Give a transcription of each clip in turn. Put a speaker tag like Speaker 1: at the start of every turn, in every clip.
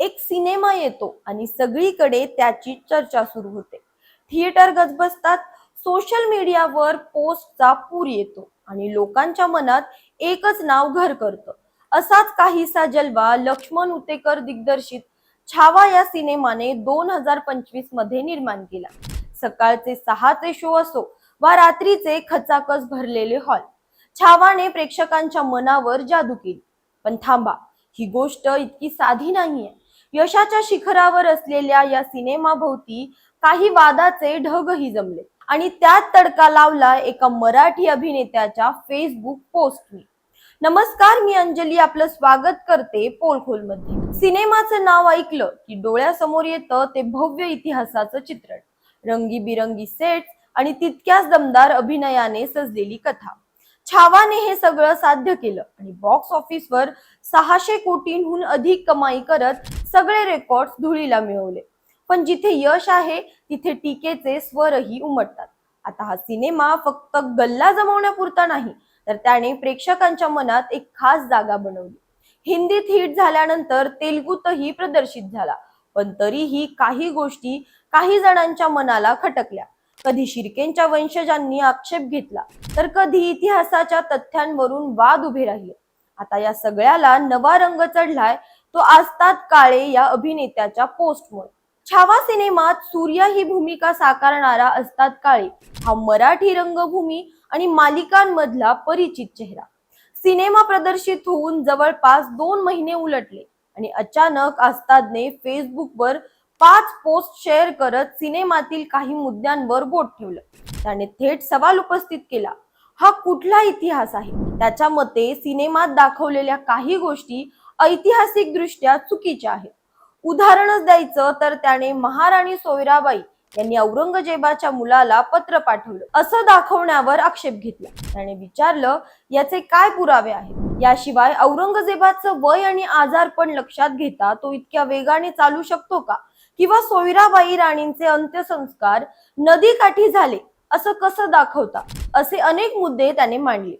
Speaker 1: एक सिनेमा येतो आणि सगळीकडे त्याची चर्चा सुरू होते. थिएटर गजबजतात सोशल मीडियावर पोस्टचा पूर येतो आणि लोकांच्या मनात एकच नाव घर करतं. असाच काहीसा जलवा लक्ष्मण उतेकर दिग्दर्शित छावा या सिनेमाने दोन हजार पंचवीसमध्ये निर्माण केला. सकाळचे सहाचे शो असो वा रात्रीचे खचाखच भरलेले हॉल. छावाने प्रेक्षकांच्या मनावर जादू केली. पण थांबा ही गोष्ट इतकी साधी नाहीये. यशाच्या शिखरावर असलेल्या या सिनेमाभोवती काही वादाचे ढगही जमले. आणि त्यात तडका लावला एका मराठी अभिनेत्याच्या फेसबुक पोस्टने नमस्कार मी अंजली. आपलं स्वागत करते पोलखोलमध्ये सिनेमाचं नाव ऐकलं की डोळ्यासमोर येतं ते भव्य इतिहासाचं चित्रण. रंगीबिरंगी सेट आणि तितक्याच दमदार अभिनयाने सजलेली कथा. छावाने हे सगळं साध्य केलं. आणि बॉक्स ऑफिसवर सहाशे कोटींहून अधिक कमाई करत सगळे रेकॉर्ड धुळीला मिळवले. पण जिथे यश आहे तिथे टीकेचे स्वरही उमटतात. आता हा सिनेमा फक्त गल्ला जमवण्यापुरता नाही तर त्याने प्रेक्षकांच्या मनात एक खास जागा बनवली. हिंदीत हिट झाल्यानंतर तेलगूतही प्रदर्शित झाला पण तरीही काही गोष्टी काही जणांच्या मनाला खटकल्या. कधी शिर्केंच्या वंशजांनी आक्षेप घेतला तर कधी इतिहासाच्या तथ्यांवरून वाद उभे राहिले. आता या सगळ्याला नवा रंग चढलाय तो आस्ताद काळे या अभिनेत्याच्या पोस्टमुळे. छावा सिनेमात सूर्या ही भूमिका साकारणारा असतात काळे हा मराठी रंगभूमी आणि मालिकांमधला परिचित चेहरा. सिनेमा प्रदर्शित होऊन जवळपास दोन महिने उलटले आणि अचानक आस्तादने फेसबुकवर पाच पोस्ट शेअर करत सिनेमातील काही मुद्द्यांवर बोट ठेवलं. त्याने थेट सवाल उपस्थित केला हा कुठला इतिहास आहे? त्याच्या मते सिनेमात दाखवलेल्या काही गोष्टी ऐतिहासिक दृष्ट्या चुकीच्या आहेत. उदाहरणच द्यायचं तर त्याने महाराणी सोयराबाई यांनी औरंगजेबाच्या मुलाला पत्र पाठवलं. असं दाखवण्यावर आक्षेप घेतला. त्याने विचारलं याचे काय पुरावे आहेत? याशिवाय औरंगजेबाचं वय आणि आजारपण लक्षात घेता तो इतक्या वेगाने चालू शकतो का? किंवा सोयराबाई राणींचे अंत्यसंस्कार नदीकाठी झाले असं कसं दाखवता? असे अनेक मुद्दे त्याने मांडले.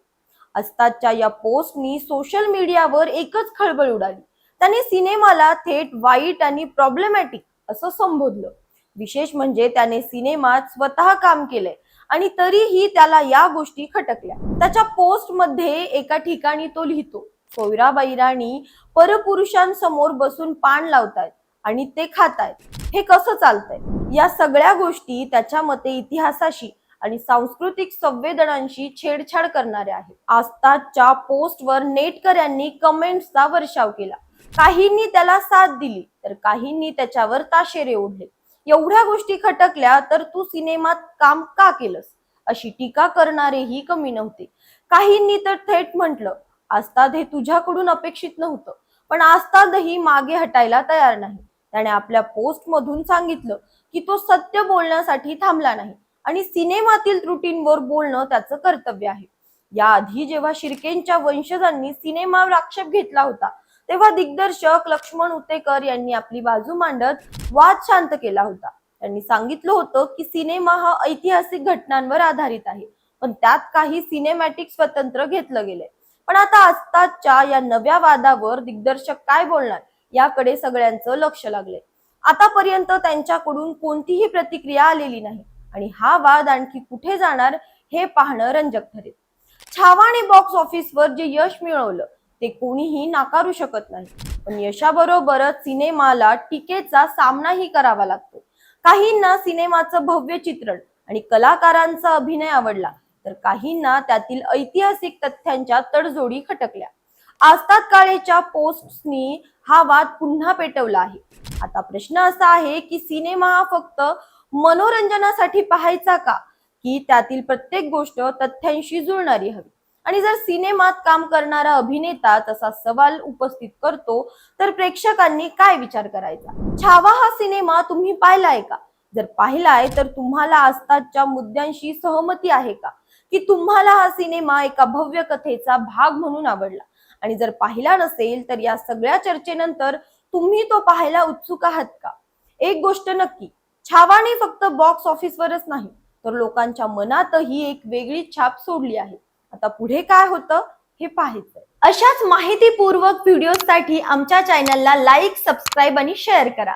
Speaker 1: अस्तादच्या या पोस्टनी सोशल मीडियावर एकच खळबळ उडाली. त्याने सिनेमाला थेट वाईट आणि प्रॉब्लेमॅटिक असं संबोधलं. विशेष म्हणजे त्याने सिनेमात स्वतः काम केलंय आणि तरीही त्याला या गोष्टी खटकल्या. त्याच्या पोस्टमध्ये एका ठिकाणी तो लिहितो सोयराबाई राणी परपुरुषांसमोर बसून पान लावतायत. आणि ते खातायत. हे कसं चालतंय? या सगळ्या गोष्टी त्याच्या मते इतिहासाशी आणि सांस्कृतिक संवेदनांशी छेडछाड करणारे आहेत. आस्तादच्या पोस्टवर नेटकर यांनी कमेंट्सचा वर्षाव केला. काहींनी त्याला साथ दिली तर काहींनी त्याच्यावर ताशेरे ओढले. एवढ्या गोष्टी खटकल्या तर तू सिनेमात काम का केलंस? अशी टीका करणारेही कमी नव्हते. काहींनी तर थेट म्हटलं आस्ताद हे तुझ्याकडून अपेक्षित नव्हतं पण आस्तादही मागे हटायला तयार नाही. त्याने आपल्या पोस्ट मधून सांगितलं की तो सत्य बोलण्यासाठी थांबला नाही. आणि सिनेमातील त्रुटींवर बोलणं त्याचं कर्तव्य आहे. याआधी जेव्हा शिर्केंच्या वंशजांनी सिनेमावर आक्षेप घेतला होता तेव्हा दिग्दर्शक लक्ष्मण उतेकर यांनी आपली बाजू मांडत वाद शांत केला होता. त्यांनी सांगितलं होतं की सिनेमा हा ऐतिहासिक घटनांवर आधारित आहे पण त्यात काही सिनेमॅटिक स्वतंत्र घेतलं गेलंय. पण आता आजताच्या या नव्या वादावर दिग्दर्शक काय बोलणार? याकडे सगळ्यांचं लक्ष लागलंय आतापर्यंत त्यांच्याकडून कोणतीही प्रतिक्रिया आलेली नाही आणि हा वाद आणखी कुठे जाणार हे पाहणं रंजक ठरेल. छावाने बॉक्स ऑफिसवर जे यश मिळवलं ते कोणीही नाकारू शकत नाही. पण यशाबरोबरच सिनेमाला टीकेचा सामनाही करावा लागतो. काहींना सिनेमाचं भव्य चित्रण आणि कलाकारांचा अभिनय आवडला तर काहींना त्यातील ऐतिहासिक तथ्यांच्या तडजोडी खटकल्या. आस्ताद काळेच्या पोस्टनी हा वाद पुन्हा पेटवला आहे. आता प्रश्न असा आहे की सिनेमा हा फक्त मनोरंजनासाठी पाहायचा का? की त्यातील प्रत्येक गोष्ट तथ्यांशी जुळणारी हवी? आणि जर सिनेमात काम करणारा अभिनेता तसा सवाल उपस्थित करतो तर प्रेक्षकांनी काय विचार करायचा? छावा हा सिनेमा तुम्ही पाहिलाय का? जर पाहिलाय तर तुम्हाला आस्तादच्या मुद्द्यांशी सहमती आहे का? की तुम्हाला हा सिनेमा एका भव्य कथेचा भाग म्हणून आवडला? आणि जर पाहिला नसेल तर या सगळ्या चर्चेनंतर तुम्ही तो पाहायला उत्सुक आहात का? एक गोष्ट नक्की छावाने फक्त बॉक्स ऑफिसवरच नाही तर लोकांच्या मनातही एक वेगळी छाप सोडली आहे. आता पुढे काय होतं हे पाहायचं अशाच माहितीपूर्वक व्हिडिओसाठी आमच्या चॅनलला लाईक सबस्क्राईब आणि शेअर करा.